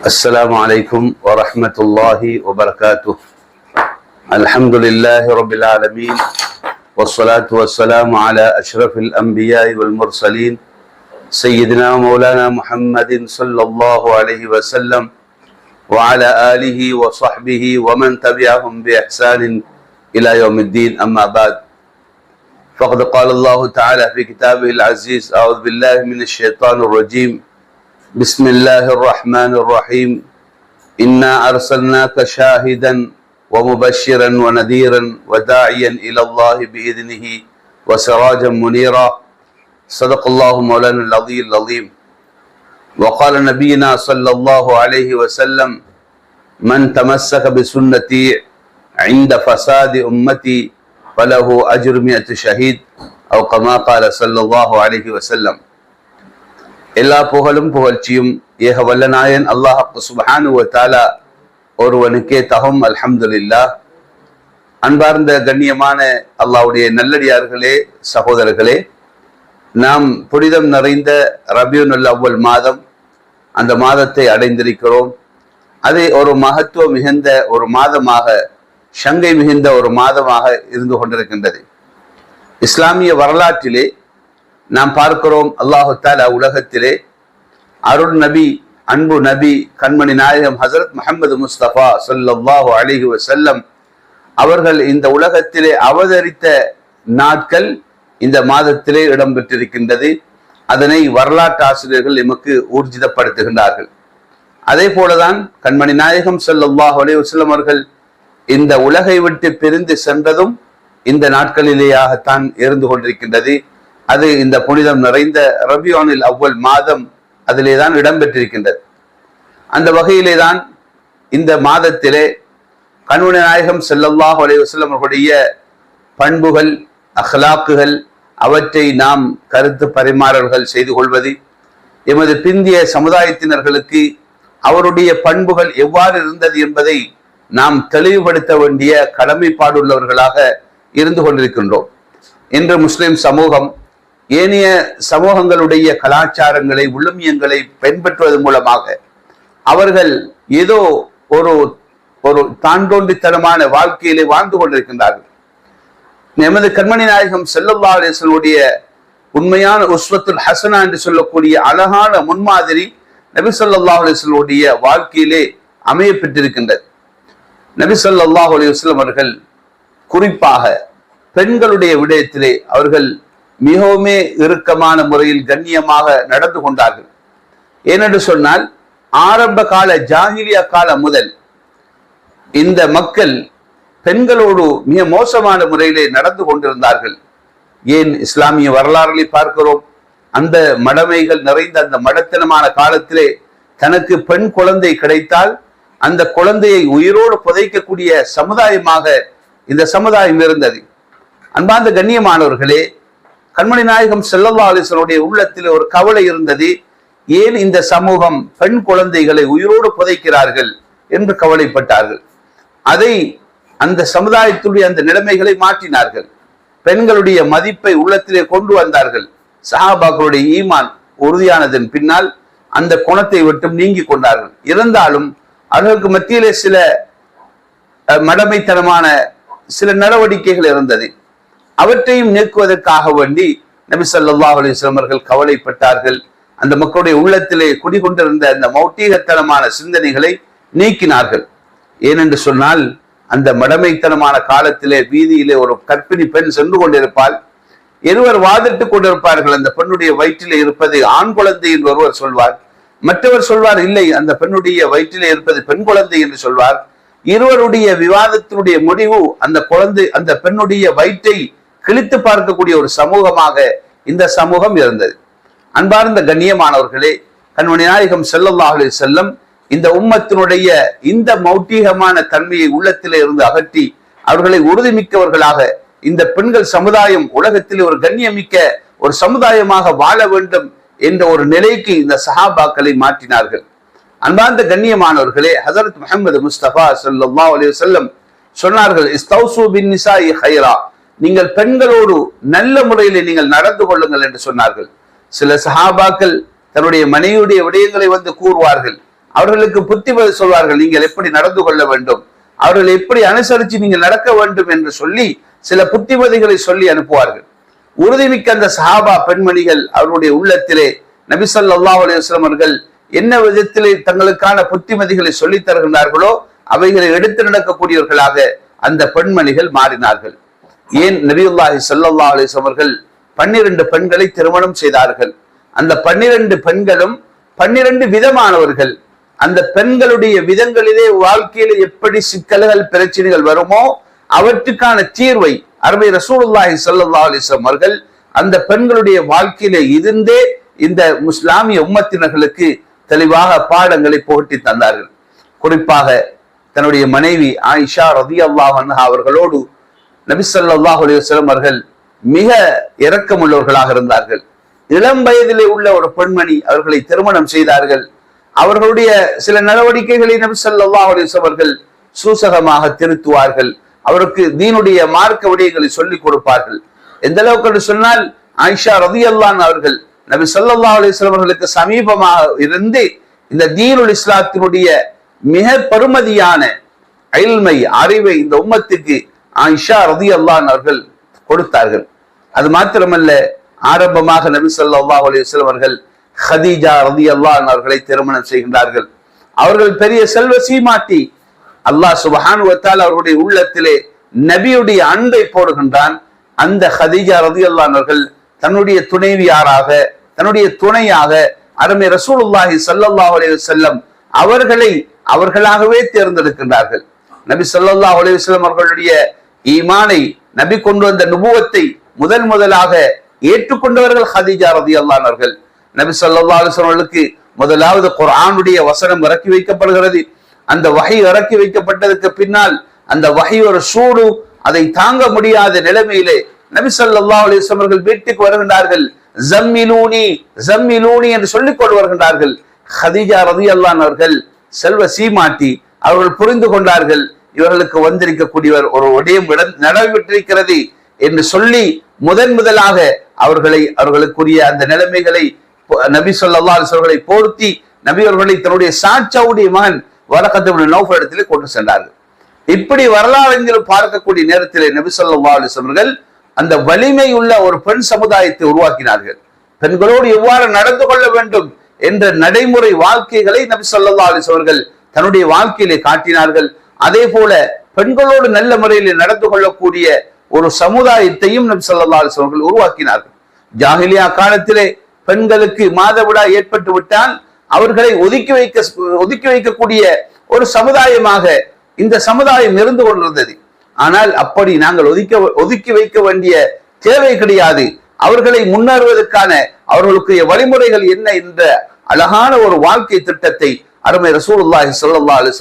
السلام عليكم ورحمة الله وبركاته. الحمد لله رب العالمين والصلاة والسلام على أشرف الأنبياء والمرسلين سيدنا مولانا محمد صلى الله عليه وسلم وعلى آله وصحبه ومن تبعهم بإحسان إلى يوم الدين أما بعد. فقد قال الله تعالى في كتابه العزيز أعوذ بالله من الشيطان الرجيم. بسم الله الرحمن الرحيم. إنا أرسلناك شاهدا ومبشرا ونذيرا وداعيا إلى الله بإذنه وسراجا منيرا. صدق الله مولانا العظيم العظيم. وقال نبينا صلى الله عليه وسلم من تمسك بسنتي عند فساد أمتي فله أجر مئة شهيد. أو كما قال صلى الله عليه وسلم. எல்லா புகழும் புகழ்ச்சியும் ஏக வல்லநாயன் அல்லாஹ் சுபஹானு தாலா ஒருவனுக்கே தகும் அல்ஹம்துல்லா அன்பார்ந்த கண்ணியமான அல்லாஹ்வுடைய நல்லடியார்களே சகோதரர்களே நாம் புனிதம் நிறைந்த ரபியுல் அவ்வல் மாதம் அந்த மாதத்தை அடைந்திருக்கிறோம். அது ஒரு மகத்துவம் மிகுந்த ஒரு மாதமாக சங்கை மிகுந்த ஒரு மாதமாக இருந்து கொண்டிருக்கின்றது. இஸ்லாமிய வரலாற்றிலே நாம் பார்க்கிறோம் அல்லாஹு தாலா உலகத்திலே அருள் நபி அன்பு நபி கண்மணி நாயகம் ஹசரத் முகமது முஸ்தபா சொல்லல்லாஹு அலிஹி வசல்லம் அவர்கள் இந்த உலகத்திலே அவதரித்த நாட்கள் இந்த மாதத்திலே இடம்பெற்றிருக்கின்றது. அதனை வரலாற்று ஆசிரியர்கள் எமக்கு ஊர்ஜிதப்படுத்துகின்றார்கள். அதே போலதான் கண்மணி நாயகம் சொல்லல்லாஹு அலி வசல்லம் அவர்கள் இந்த உலகை விட்டு பிரிந்து சென்றதும் இந்த நாட்களிலேயாகத்தான் இருந்து கொண்டிருக்கின்றது. அது இந்த புனிதம் நிறைந்த ரபியானில் அவ்வள் மாதம் அதிலே தான் இடம்பெற்றிருக்கின்றது. அந்த வகையிலே தான் இந்த மாதத்திலே கண்மணி நாயகம் செல்லல்லாஹ் அலைவசல்லம் அவர்களுடைய பண்புகள் அஹ்லாக்குகள் அவற்றை நாம் கருத்து பரிமாறல்கள் செய்து கொள்வது எமது பிந்திய சமுதாயத்தினர்களுக்கு அவருடைய பண்புகள் எவ்வாறு இருந்தது என்பதை நாம் தெளிவுபடுத்த வேண்டிய கடமைப்பாடுள்ளவர்களாக இருந்து கொண்டிருக்கின்றோம். இன்று முஸ்லிம் சமூகம் ஏனைய சமூகங்களுடைய கலாச்சாரங்களை உள்ளமியங்களை பின்பற்றுவது மூலமாக அவர்கள் ஏதோ ஒரு ஒரு தாண்டோண்டித்தனமான வாழ்க்கையிலே வாழ்ந்து கொண்டிருக்கின்றார்கள். எமது கண்மணி நாயகம் செல்லல்லா அலிஸ்வனுடைய உண்மையான உஸ்வத்துல் ஹசனா என்று சொல்லக்கூடிய அழகான முன்மாதிரி நபி சொல்லாஹ் அலிஸ்வனுடைய வாழ்க்கையிலே அமைய பெற்றிருக்கின்றது. நபி சொல்லாஹ் அலிவஸ்லம் அவர்கள் குறிப்பாக பெண்களுடைய விடயத்திலே அவர்கள் மிகவுமே இறுக்கமான முறையில் கண்ணியமாக நடந்து கொண்டார்கள். ஏனென்று சொன்னால் ஆரம்ப கால ஜாகிலியா காலம் முதல் இந்த மக்கள் பெண்களோடு மிக மோசமான முறையிலே நடந்து கொண்டிருந்தார்கள். ஏன் இஸ்லாமிய வரலாறுகளை பார்க்கிறோம்? அந்த மடமைகள் நிறைந்த அந்த மடத்தனமான காலத்திலே தனக்கு பெண் குழந்தை கிடைத்தால் அந்த குழந்தையை உயிரோடு புதைக்கக்கூடிய சமுதாயமாக இந்த சமுதாயம் இருந்தது. அன்பார்ந்த கண்ணியமானவர்களே கண்மணி நாயகம் செல்லல்லா அலிசனுடைய உள்ளத்தில் ஒரு கவலை இருந்தது. ஏன் இந்த சமூகம் பெண் குழந்தைகளை உயிரோடு புதைக்கிறார்கள் என்று கவலைப்பட்டார்கள். அதை அந்த சமுதாயத்துடைய அந்த நிலைமைகளை மாற்றினார்கள். பெண்களுடைய மதிப்பை உள்ளத்திலே கொண்டு வந்தார்கள். சஹாபாக்களுடைய ஈமான் உறுதியானதன் பின்னால் அந்த குணத்தை விட்டும் நீங்கி கொண்டார்கள். இருந்தாலும் அவர்களுக்கு மத்தியிலே சில மடமைத்தனமான சில நடவடிக்கைகள் இருந்தது. அவற்றையும் நீக்குவதற்காக வேண்டி நபி சொல்லா அலிஸ்லாம் அவர்கள் கவலைப்பட்டார்கள். அந்த மக்களுடைய உள்ளத்திலே குடிகொண்டிருந்த அந்த மௌட்டீகத்தனமான சிந்தனைகளை நீக்கினார்கள். ஏனென்று சொன்னால் அந்த மடமைத்தனமான காலத்திலே வீதியிலே ஒரு கற்பிணி பெண் சென்று கொண்டிருப்பாள். இருவர் வாதிட்டுக் கொண்டிருப்பார்கள். அந்த பெண்ணுடைய வயிற்றிலே இருப்பது ஆண் குழந்தை என்று ஒருவர் சொல்வார். மற்றவர் சொல்வார் இல்லை அந்த பெண்ணுடைய வயிற்றிலே இருப்பது பெண் குழந்தை என்று சொல்வார். இருவருடைய விவாதத்தினுடைய முடிவு அந்த குழந்தை அந்த பெண்ணுடைய வயிற்றை கிழித்து பார்க்கக்கூடிய ஒரு சமூகமாக இந்த சமூகம் இருந்தது. அன்பார்ந்த கண்ணியமானவர்களே கண்மணி நாயகம் செல்லல்லாஹ் செல்லம் இந்த உம்மத்தினுடைய இந்த மௌட்டீகமான தன்மையை உள்ளத்திலே இருந்து அகற்றி அவர்களை உறுதிமிக்கவர்களாக இந்த பெண்கள் சமுதாயம் உலகத்தில் ஒரு கண்ணியமிக்க ஒரு சமுதாயமாக வாழ வேண்டும் என்ற ஒரு நிலைக்கு இந்த சஹாபாக்களை மாற்றினார்கள். அன்பார்ந்த கண்ணியமானவர்களே ஹசரத் முகமது முஸ்தபா சல்லா அலி செல்லம் சொன்னார்கள் நீங்கள் பெண்களோடு நல்ல முறையில் நீங்கள் நடந்து கொள்ளுங்கள் என்று சொன்னார்கள். சில சஹாபாக்கள் தன்னுடைய மனைவியுடைய விடயங்களை வந்து கூறுவார்கள். அவர்களுக்கு புத்திமதி சொல்வார்கள் நீங்கள் எப்படி நடந்து கொள்ள வேண்டும்? அவர்கள் எப்படி அனுசரித்து நீங்கள் நடக்க வேண்டும்? என்று சொல்லி சில புத்திமதிகளை சொல்லி அனுப்புவார்கள். உறுதிமிக்க அந்த சஹாபா பெண்மணிகள் அவருடைய உள்ளத்திலே நபி ஸல்லல்லாஹு அவர்கள் என்ன விதத்திலே தங்களுக்கான புத்திமதிகளை சொல்லித் தருகின்றார்களோ அவைகளை எடுத்து நடக்கக்கூடியவர்களாக அந்த பெண்மணிகள் மாறினார்கள். ஏன் நபியுல்லாஹி ஸல்லல்லாஹு அலைஹி அவர்கள் பன்னிரண்டு பெண்களை திருமணம் செய்தார்கள்? அந்த பன்னிரண்டு பெண்களும் பன்னிரண்டு விதமானவர்கள். அந்த பெண்களுடைய விதங்களிலே வாழ்க்கையில எப்படி சிக்கல்கள் பிரச்சனைகள் வருமோ அவற்றுக்கான தீர்வை அருமை ரசூலுல்லாஹி ஸல்லல்லாஹு அலைஹி அவர்கள் அந்த பெண்களுடைய வாழ்க்கையில இருந்தே இந்த முஸ்லாமிய உம்மத்தினர்களுக்கு தெளிவாக பாடங்களை புகட்டி தந்தார்கள். குறிப்பாக தன்னுடைய மனைவி ஆயிஷா ரதியல்லாஹு அன்ஹா அவர்களோடு நபிசல்லாஹ் ஸல்லல்லாஹு அவர்கள் மிக இரக்கமுள்ளவர்களாக இருந்தார்கள். இளம் வயதிலே உள்ள ஒரு பெண்மணி அவர்களை திருமணம் செய்தார்கள். அவர்களுடைய சில நடவடிக்கைகளை நபி ஸல்லல்லாஹு அவர்கள் சூசகமாக திருத்துவார்கள். அவருக்கு தீனுடைய மார்க்க விடயங்களை சொல்லிக் கொடுப்பார்கள். எந்த அளவுக்கு என்று சொன்னால் ஆயிஷா ரதியல்லான் அவர்கள் நபி சொல்லா அலைஹி அவர்களுக்கு சமீபமாக இருந்து இந்த தீனுல் இஸ்லாத்தினுடைய மிக பெருமதியான அயல்மை அறிவை இந்த உம்மத்துக்கு ஆயிஷா ரதியல்லான் அவர்கள் கொடுத்தார்கள். அது மாத்திரமல்ல ஆரம்பமாக நபி ஸல்லல்லாஹு அலைஹி அவர்கள் ஹதீஜா ரதியல்லான் அவர்களை திருமணம் செய்கின்றார்கள். அவர்கள் பெரிய செல்வ சீமாட்டி. அல்லாஹ் சுபஹான் வத்தால் அவர்களுடைய உள்ளத்திலே நபியுடைய அன்பை போடுகின்றான். அந்த ஹதீஜா ரதியல்லான் அவர்கள் தன்னுடைய துணைவியாராக தன்னுடைய துணையாக அருமை ரசூலுல்லாஹி சல்லாஹ் அலைஹி செல்லம் அவர்களை அவர்களாகவே தேர்ந்தெடுக்கின்றார்கள். நபி ஸல்லல்லாஹு அலைஹி அவர்களுடைய ஈமானை நபி கொண்டு வந்த நுபுவத்தை முதல் முதலாக ஏற்றுக்கொண்டவர்கள் ஹதீஜா ரதி அவர்கள். நபி ஸல்லல்லாஹு அலைஹி முதலாவது குரானுடைய வசனம் இறக்கி வைக்கப்படுகிறது. அந்த வகை இறக்கி வைக்கப்பட்டதுக்கு பின்னால் அந்த வகை ஒரு சூடு அதை தாங்க முடியாத நிலைமையிலே நபி சொல்லா அலிஸ்வர்கள் வீட்டுக்கு வருகின்றார்கள். ஜம்மிலூனி ஜம்மிலூனி என்று சொல்லிக் கொண்டு வருகின்றார்கள். ஹதீஜா ரதி அல்லானவர்கள் செல்வ சீமாட்டி அவர்கள் புரிந்து கொண்டார்கள். இவர்களுக்கு வந்திருக்கக்கூடியவர் ஒரு ஒடியம் நடைபெற்றிருக்கிறது என்று சொல்லி முதன் முதலாக அவர்களை அவர்களுக்குரிய அந்த நிலைமைகளை நபி சொல்லா அவர்களை போர்த்தி நபி அவர்களை தன்னுடைய சாட்சாவுடைய மகன் வரக்கத்து நௌஃபர் இடத்திலே கொண்டு சென்றார்கள். இப்படி வரலாறுகளும் பார்க்கக்கூடிய நேரத்தில் நபி சொல்லா அவர்கள் அந்த வலிமை உள்ள ஒரு பெண் சமுதாயத்தை உருவாக்கினார்கள். பெண்களோடு எவ்வாறு நடந்து கொள்ள வேண்டும் என்ற நடைமுறை வாழ்க்கைகளை நபி சொல்லா அலிஸ் அவர்கள் தன்னுடைய வாழ்க்கையிலே காட்டினார்கள். அதே போல பெண்களோடு நல்ல முறையில் நடந்து கொள்ளக்கூடிய ஒரு சமுதாயத்தையும் நம் சொல்லா அவர்கள் உருவாக்கினார்கள். ஜாகிலியா காலத்திலே பெண்களுக்கு மாதவிடா ஏற்பட்டு விட்டால் அவர்களை ஒதுக்கி வைக்க ஒதுக்கி வைக்கக்கூடிய ஒரு சமுதாயமாக இந்த சமுதாயம் இருந்து கொண்டிருந்தது. ஆனால் அப்படி நாங்கள் ஒதுக்க ஒதுக்கி வைக்க வேண்டிய தேவை கிடையாது. அவர்களை முன்னேறுவதற்கான அவர்களுக்குரிய வழிமுறைகள் என்ன என்ற அழகான ஒரு வாழ்க்கை திட்டத்தை அருமை ரசூலுல்லாஹி ஸல்லல்லாஹு அலைஹி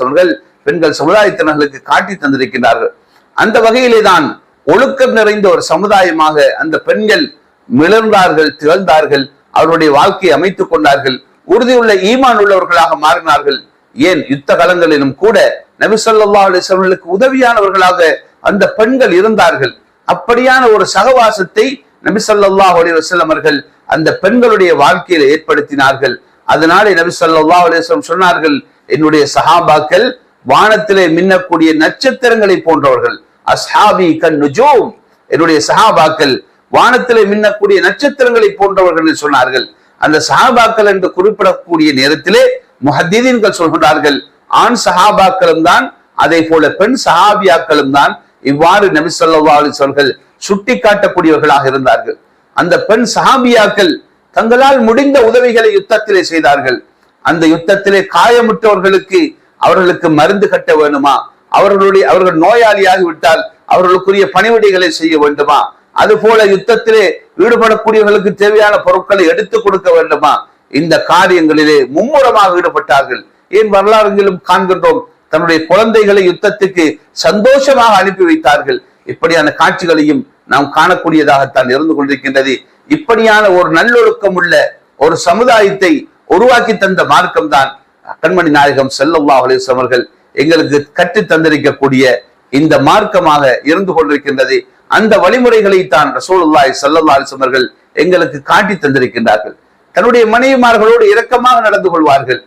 பெண்கள் சமுதாயத்தினர்களுக்கு காட்டி தந்திருக்கிறார்கள் அந்த வகையிலே தான் ஒழுக்கம் நிறைந்த ஒரு சமுதாயமாக அந்த பெண்கள் மிளர்ந்தார்கள் திகழ்ந்தார்கள் அவருடைய வாழ்க்கையை அமைத்துக் கொண்டார்கள் உறுதியுள்ள ஈமான் உள்ளவர்களாக மாறினார்கள். ஏன்? யுத்த காலங்களிலும் கூட நபிசல்லா அலிஸ்வர்களுக்கு உதவியானவர்களாக அந்த பெண்கள் இருந்தார்கள். அப்படியான ஒரு சகவாசத்தை நபி சொல்லா அலி வசல்லம் அவர்கள் அந்த பெண்களுடைய வாழ்க்கையில ஏற்படுத்தினார்கள். அதனாலே நபி சொல்லா அலிஸ்லம் சொன்னார்கள் என்னுடைய சஹாபாக்கள் வானத்திலே மின்னக்கூடிய நட்சத்திரங்களை போன்றவர்கள். அஸ்ஹாபி கண் நுஜோம். என்னுடைய சஹாபாக்கள் வானத்திலே மின்னக்கூடிய நட்சத்திரங்களை போன்றவர்கள் சொன்னார்கள். அந்த சஹாபாக்கள் என்று குறிப்பிடக்கூடிய நேரத்திலே முஹத்தீதீன்கள் சொல்கிறார்கள் ஆண் சஹாபாக்களும் தான் அதே போல பெண் சஹாபியாக்களும் தான் இவ்வாறு நபி சொல்லா அலிஸ்வர்கள் சுட்டி காட்டக்கூடியவர்களாக இருந்தார்கள். அந்த பெண் சஹாபியாக்கள் தங்களால் முடிந்த உதவிகளை யுத்தத்திலே செய்தார்கள். அந்த யுத்தத்திலே காயமுற்றவர்களுக்கு அவர்களுக்கு மருந்து கட்ட வேண்டுமா அவர்களுடைய அவர்கள் நோயாளியாகி விட்டால் அவர்களுக்குரிய பணிவிடைகளை செய்ய வேண்டுமா? அது போல யுத்தத்திலே ஈடுபடக்கூடியவர்களுக்கு தேவையான பொருட்களை எடுத்துக் கொடுக்க வேண்டுமா? இந்த காரியங்களிலே மும்முரமாக ஈடுபட்டார்கள். ஏன் வரலாறுகளும் காண்கின்றோம். தன்னுடைய குழந்தைகளை யுத்தத்துக்கு சந்தோஷமாக அனுப்பி வைத்தார்கள். இப்படியான காட்சிகளையும் நாம் காணக்கூடியதாகத்தான் இருந்து கொண்டிருக்கின்றது. இப்படியான ஒரு நல்லொழுக்கம் உள்ள ஒரு சமுதாயத்தை உருவாக்கி தந்த மார்க்கம் தான் கண்மணி நாயகம் செல்லல்லா அலிஸ் அவர்கள் எங்களுக்கு கற்று தந்திருக்கக்கூடிய இந்த மார்க்கமாக இருந்து கொண்டிருக்கின்றது. அந்த வழிமுறைகளை தான் ரசூலுல்லாய் சல்லல்லா அலிசமர்கள் எங்களுக்கு காட்டி தந்திருக்கின்றார்கள். தன்னுடைய மனைவிமார்களோடு இரக்கமாக நடந்து கொள்வார்கள்.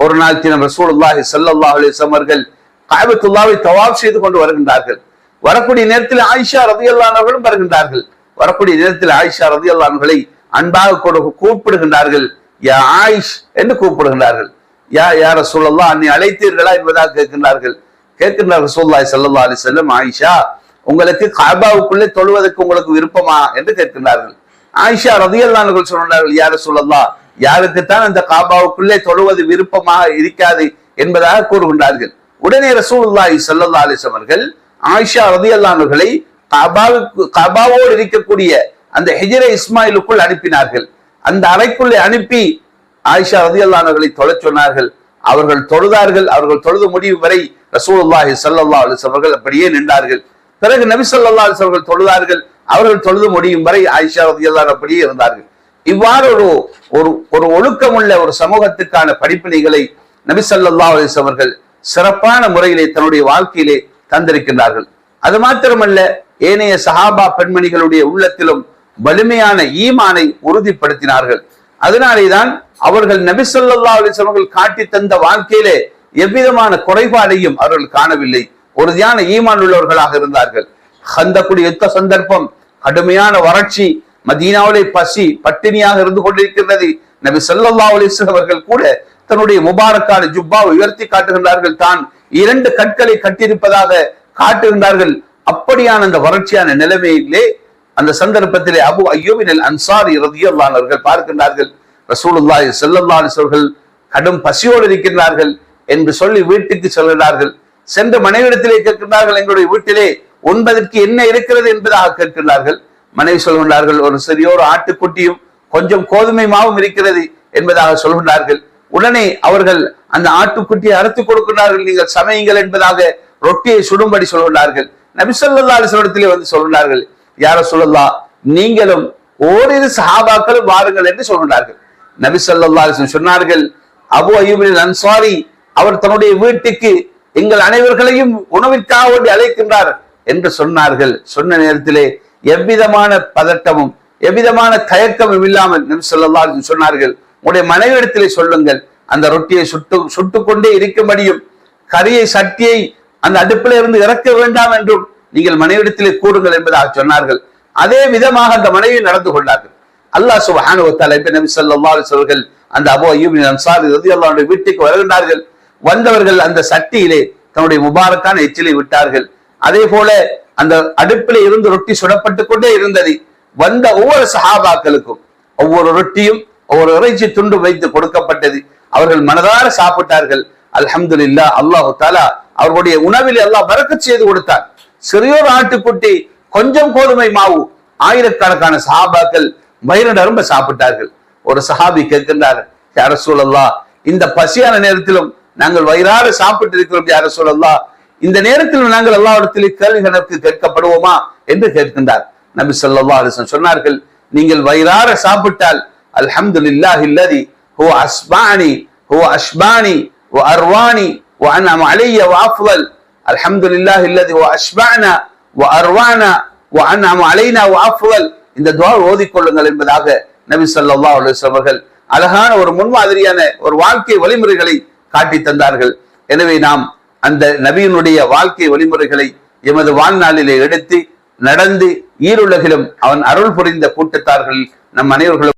ஒரு நாள் தினம் ரசூலுல்லாஹி ஸல்லல்லாஹு அலிசமர்கள் காபத்துல்லாவை தவாப் செய்து கொண்டு வருகின்றார்கள். வரக்கூடிய நேரத்தில் ஆயிஷா ரதி அல்லானவர்களும் வருகின்றார்கள். வரக்கூடிய நேரத்தில் ஆயிஷா ரதி அல்லான்களை அன்பாக கூப்பிடுகின்றார்கள். யா ஆயிஷ் என்று கூப்பிடுகின்றார்கள். யா யார சொல்லலாம் அன்னை அழைத்தீர்களா என்பதாக கேட்கின்றார்கள். கேட்கின்றார்கள் ரசூல்லாய் செல்லல்லா அலி செல்லம் ஆயிஷா உங்களுக்கு காபாவுக்குள்ளே தொழுவதற்கு உங்களுக்கு விருப்பமா? என்று கேட்கின்றார்கள். ஆயிஷா ரதியல்லான்கள் சொன்னார்கள் யார சொல்லலாம் யாருக்குத்தான் அந்த காபாவுக்குள்ளே தொழுவது விருப்பமாக இருக்காது என்பதாக கூறுகின்றார்கள். உடனே ரசூலுல்லாஹி ஸல்லல்லாஹு அலைஹி அவர்கள் ஆயிஷா ரதியல்லானவர்களை கபாவுக்கு கபாவோடு இருக்கக்கூடிய அந்த ஹிஜ்ர இஸ்மாயிலுக்குள் அனுப்பினார்கள். அந்த அறைக்குள்ளே அனுப்பி ஆயிஷா ரதியல்லானவர்களை தொழச் சொன்னார்கள். அவர்கள் தொழுதார்கள். அவர்கள் தொழுது முடிவு வரை ரசூலுல்லாஹி ஸல்லல்லாஹு அலைஹி அவர்கள் அப்படியே நின்றார்கள். பிறகு நபி ஸல்லல்லாஹு அலைஹி அவர்கள் தொழுதார்கள். அவர்கள் தொழுது முடியும் வரை ஆயிஷா ரதியல்லாஹு அப்படியே இருந்தார்கள். இவ்வாறு ஒரு ஒரு ஒரு ஒழுக்கமுள்ள ஒரு சமூகத்துக்கான படிப்பினைகளை நபி ஸல்லல்லாஹு அலைஹி அவர்கள் சிறப்பான முறையிலே தன்னுடைய வாழ்க்கையிலே தந்திருக்கின்றார்கள். அது மாத்திரமல்ல ஏனைய சஹாபா பெண்மணிகளுடைய உள்ளத்திலும் வலிமையான ஈமானை உறுதிப்படுத்தினார்கள். அதனாலேதான் அவர்கள் நபிசல்லா ஸல்லல்லாஹு காட்டி தந்த வாழ்க்கையிலே எவ்விதமான குறைபாடையும் அவர்கள் காணவில்லை. உறுதியான ஈமான் உள்ளவர்களாக இருந்தார்கள். ஹந்தக்குடி யுத்த சந்தர்ப்பம் கடுமையான வறட்சி மதீனாவிலே பசி பட்டினியாக இருந்து கொண்டிருக்கின்றது. நபி ஸல்லல்லாஹு அலைஹி அவர்கள் கூட தன்னுடைய முபாரக்கான ஜுப்பாவை உயர்த்தி காட்டுகின்றார்கள். தான் இரண்டு கற்களை கட்டியிருப்பதாக காட்டுகின்றார்கள். அப்படியான அந்த வறட்சியான நிலைமையிலே அந்த சந்தர்ப்பத்திலே அபு ஐயோபின் அன்சாரி ரதியல்லானவர்கள் பார்க்கின்றார்கள். ரசூலுல்லாய் ஸல்லல்லாஹு அவர்கள் கடும் பசியோடு இருக்கின்றார்கள் என்று சொல்லி வீட்டுக்கு செல்கிறார்கள். சென்று மனைவிடத்திலே கேட்கின்றார்கள் எங்களுடைய வீட்டிலே உண்பதற்கு என்ன இருக்கிறது? என்பதாக கேட்கின்றார்கள். மனைவி சொல்கின்றார்கள் ஒரு சிறியோர் ஆட்டுக்குட்டியும் கொஞ்சம் கோதுமை மாவும் இருக்கிறது என்பதாக சொல்கின்றார்கள். உடனே அவர்கள் அந்த ஆட்டுக்குட்டியை அறுத்து கொடுக்கின்றார்கள். நீங்கள் சமையுங்கள் என்பதாக ரொட்டியை சுடும்படி சொல்கின்றார்கள். நபிசல்லா அலிஸ்வரத்திலே வந்து சொல்கின்றார்கள் யார சொல்லலா நீங்களும் ஓரிரு சஹாபாக்களும் வாருங்கள் என்று சொல்கின்றார்கள். நபி சொல்லா சொன்னார்கள் அபு அயூபின் அன்சாரி அவர் தன்னுடைய வீட்டுக்கு எங்கள் அனைவர்களையும் உணவிற்காக வேண்டி அழைக்கின்றார் என்று சொன்னார்கள். சொன்ன நேரத்திலே எவ்விதமான பதட்டமும் எவ்விதமான தயக்கமும் இல்லாமல் நபி சொல்லா சொன்னார்கள். உங்களுடைய மனைவிடத்திலே சொல்லுங்கள் அந்த ரொட்டியை சுட்டு சுட்டு கொண்டே இருக்கும்படியும் கரியை சட்டியை அந்த அடுப்பில இருந்து இறக்க வேண்டாம் என்றும் நீங்கள் மனைவிடத்திலே கூறுங்கள் என்பதாக சொன்னார்கள். அதே விதமாக அந்த மனைவி நடந்து கொண்டார்கள். அல்லாஹ் சுபஹானுவத்தால இப்ப நபி சொல்லா சொல்கள் அந்த அபோ ஐயூபின் அன்சாரி ரலியல்லாஹு வீட்டுக்கு வருகின்றார்கள். வந்தவர்கள் அந்த சட்டியிலே தன்னுடைய முபாரக்கான எச்சிலை விட்டார்கள். அதே போல அந்த அடுப்பிலே இருந்து ரொட்டி சுடப்பட்டு கொண்டே இருந்தது. வந்த ஒவ்வொரு சஹாபாக்களுக்கும் ஒவ்வொரு ரொட்டியும் ஒவ்வொரு இறைச்சி துண்டு வைத்து கொடுக்கப்பட்டது. அவர்கள் மனதார சாப்பிட்டார்கள். அல்ஹம்துலில்லா அல்லாஹு தாலா அவர்களுடைய உணவில் எல்லாம் பறக்கச் செய்து கொடுத்தார். சிறியோர் ஆட்டுக்குட்டி கொஞ்சம் கோதுமை மாவு ஆயிரக்கணக்கான சஹாபாக்கள் வயிறு நிரம்ப சாப்பிட்டார்கள். ஒரு சஹாபி கேட்கின்றார்கள் யார சூழல்லா இந்த பசியான நேரத்திலும் நாங்கள் வயிறார சாப்பிட்டு இருக்கிறோம் யார சூழல்லா இந்த நேரத்தில் நாங்கள் எல்லாவிடத்திலே கேள்வி கணக்கு கேட்கப்படுவோமா? என்று கேட்கின்றார். நபி சொல்லா அலிசன் சொன்னார்கள் நீங்கள் வயிறார சாப்பிட்டால் அல்ஹம்துலில்லாஹி இல்லதி ஹோ அஸ்பானி ஹோ அஷ்பானி ஓ அர்வானி ஓ அன்அம அலைய வாஃபுவல் அல்ஹம்துலில்லாஹி இல்லதி ஓ அஷ்பானா ஓ அர்வானா ஓ அன்அம அலைனா வாஃபுவல் இந்த துவா ஓதிக்கொள்ளுங்கள் என்பதாக நபி சொல்லா அவர்கள் அழகான ஒரு முன்மாதிரியான ஒரு வாழ்க்கை வழிமுறைகளை காட்டி தந்தார்கள். எனவே நாம் அந்த நபியினுடைய வாழ்க்கை வழிமுறைகளை எமது வாழ்நாளிலே எடுத்து நடந்து ஈருலகிலும் அவன் அருள் புரிந்த கூட்டத்தார்கள் நம் அனைவர்களும்